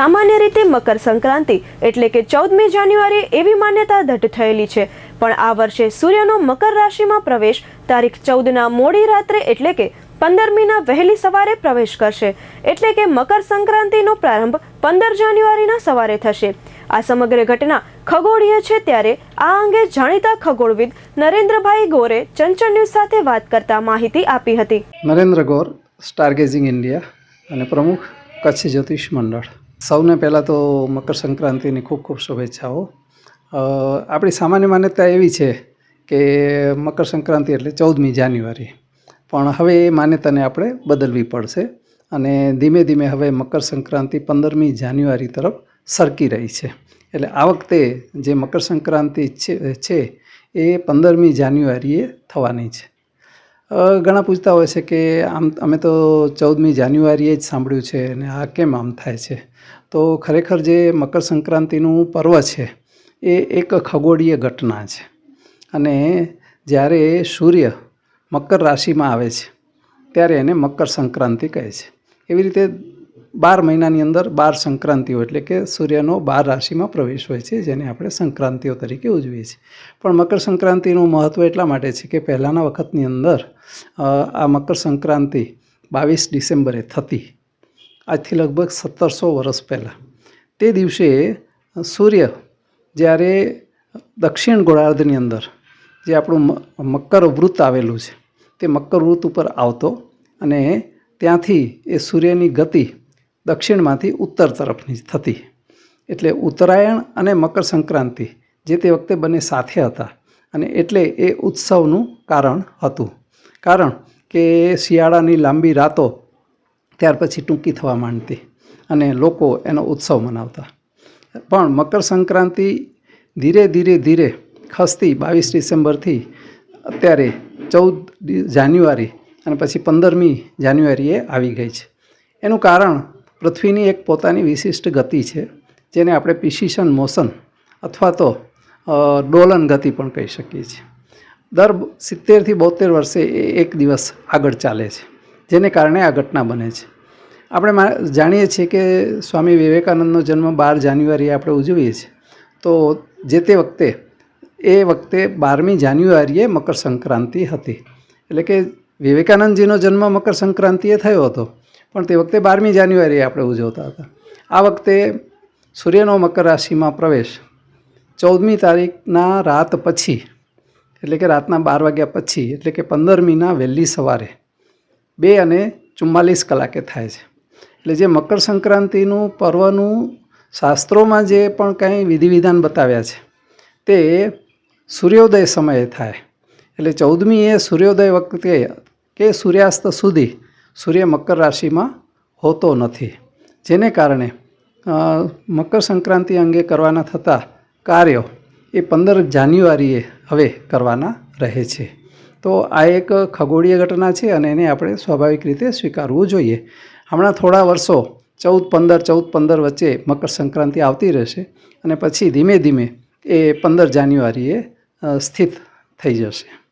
સામાન્ય રીતે મકર સંક્રાંતિ એટલે કે ચૌદમી જાન્યુઆરી એવી માન્યતા દઢ થયેલી છે. પણ આ વર્ષે સૂર્યનો મકર રાશિમાં પ્રવેશ તારીખ ચૌદના મોડી રાત્રે એટલે કે પંદરમીના વહેલી સવારે પ્રવેશ કરશે. એટલે કે મકર સંક્રાંતિનો પ્રારંભ પંદર જાન્યુઆરીના સવારે થશે. આ સમગ્ર ઘટના ખગોળીય છે ત્યારે આ અંગે જાણીતા ખગોળવિદ નરેન્દ્રભાઈ ગોરે ચંચળ ન્યૂઝ સાથે વાત કરતા માહિતી આપી હતી. નરેન્દ્ર ગોર સ્ટારગેઝિંગ ઇન્ડિયા અને પ્રમુખ કચ્છ જ્યોતિષ મંડળ. સૌને પહેલાં તો મકર સંક્રાંતિની ખૂબ ખૂબ શુભેચ્છાઓ. આપણી સામાન્ય માન્યતા એવી છે કે મકર સંક્રાંતિ એટલે ચૌદમી જાન્યુઆરી. પણ હવે એ માન્યતાને આપણે બદલવી પડશે અને ધીમે ધીમે હવે મકર સંક્રાંતિ પંદરમી જાન્યુઆરી તરફ સરકી રહી છે. એટલે આ વખતે જે મકર સંક્રાંતિ છે એ પંદરમી જાન્યુઆરીએ થવાની છે. ઘણા પૂછતા હોય છે કે આમ, અમે તો ચૌદમી જાન્યુઆરીએ જ સાંભળ્યું છે અને આ કેમ આમ થાય છે? તો ખરેખર જે મકર સંક્રાંતિનું પર્વ છે, એ એક ખગોળીય ઘટના છે. અને જ્યારે સૂર્ય મકર રાશિમાં આવે છે, ત્યારે એને મકર સંક્રાંતિ કહે છે. એવી રીતે બાર મહિનાની અંદર બાર સંક્રાંતિઓ એટલે કે સૂર્યનો બાર રાશિમાં પ્રવેશ હોય છે, જેને આપણે સંક્રાંતિઓ તરીકે ઉજવીએ છીએ. પણ મકર સંક્રાંતિનું મહત્ત્વ એટલા માટે છે કે પહેલાંના વખતની અંદર આ મકર સંક્રાંતિ બાવીસ ડિસેમ્બરે થતી. આજથી લગભગ સત્તરસો વર્ષ પહેલાં. તે દિવસે સૂર્ય જ્યારે દક્ષિણ ગોળાર્ધની અંદર જે આપણું મકર વૃત્ત આવેલું છે, તે મકર વૃત્ત ઉપર આવતો અને ત્યાંથી એ સૂર્યની ગતિ દક્ષિણમાંથી ઉત્તર તરફની થતી. એટલે ઉત્તરાયણ અને મકર સંક્રાંતિ, જે તે વખતે બંને સાથે હતા અને એટલે એ ઉત્સવનું કારણ હતું. કારણ કે શિયાળાની લાંબી રાતો ત્યાર પછી ટૂંકી થવા માંડતી અને લોકો એનો ઉત્સવ મનાવતા. પણ મકર સંક્રાંતિ ધીરે ધીરે ધીરે ખસતી બાવીસ ડિસેમ્બરથી અત્યારે ચૌદ જાન્યુઆરી અને પછી પંદરમી જાન્યુઆરીએ આવી ગઈ છે. એનું કારણ પૃથ્વીની એક પોતાની વિશિષ્ટ ગતિ છે, જેને આપણે પિસિશન મોશન અથવા તો ડોલન ગતિ પણ કહી શકીએ છીએ. દર સિત્તેરથી બોતેર વર્ષે એ એક દિવસ આગળ ચાલે છે, જેને કારણે આ ઘટના બને છે. આપણે જાણીએ છીએ કે સ્વામી વિવેકાનંદનો જન્મ બાર જાન્યુઆરીએ આપણે ઉજવીએ છીએ. તો જે તે વખતે, એ વખતે બારમી જાન્યુઆરીએ મકર સંક્રાંતિ હતી. એટલે કે વિવેકાનંદજીનો જન્મ મકર સંક્રાંતિએ થયો હતો. પણ તે વખતે બારમી જાન્યુઆરીએ આપણે ઉજવતા હતા. આ વખતે સૂર્યનો મકર રાશિમાં પ્રવેશ. ચૌદમી તારીખના રાત પછી, એટલે કે રાતના બાર વાગ્યા પછી, એટલે કે પંદરમીના વહેલી સવારે બે અને ચુમ્માલીસ કલાકે થાય છે. એટલે જે મકર સંક્રાંતિનું પર્વનું શાસ્ત્રોમાં જે પણ કંઈ વિધિવિધાન બતાવ્યા છે, તે સૂર્યોદય સમયે થાય. એટલે ચૌદમી એ સૂર્યોદય વખતે કે સૂર્યાસ્ત સુધી સૂર્ય મકર રાશિમાં હોતો નથી. જેને કારણે મકર સંક્રાંતિ અંગે કરવાના થતા કાર્યો એ પંદર જાન્યુઆરીએ હવે કરવાના રહે છે. તો આ એક ખગોળીય ઘટના છે અને એને આપણે સ્વાભાવિક રીતે સ્વીકારવું જોઈએ. હમણાં થોડા વર્ષો ચૌદ પંદર ચૌદ પંદર વચ્ચે મકર સંક્રાંતિ આવતી રહેશે અને પછી ધીમે ધીમે એ પંદર જાન્યુઆરીએ સ્થિત થઈ જશે.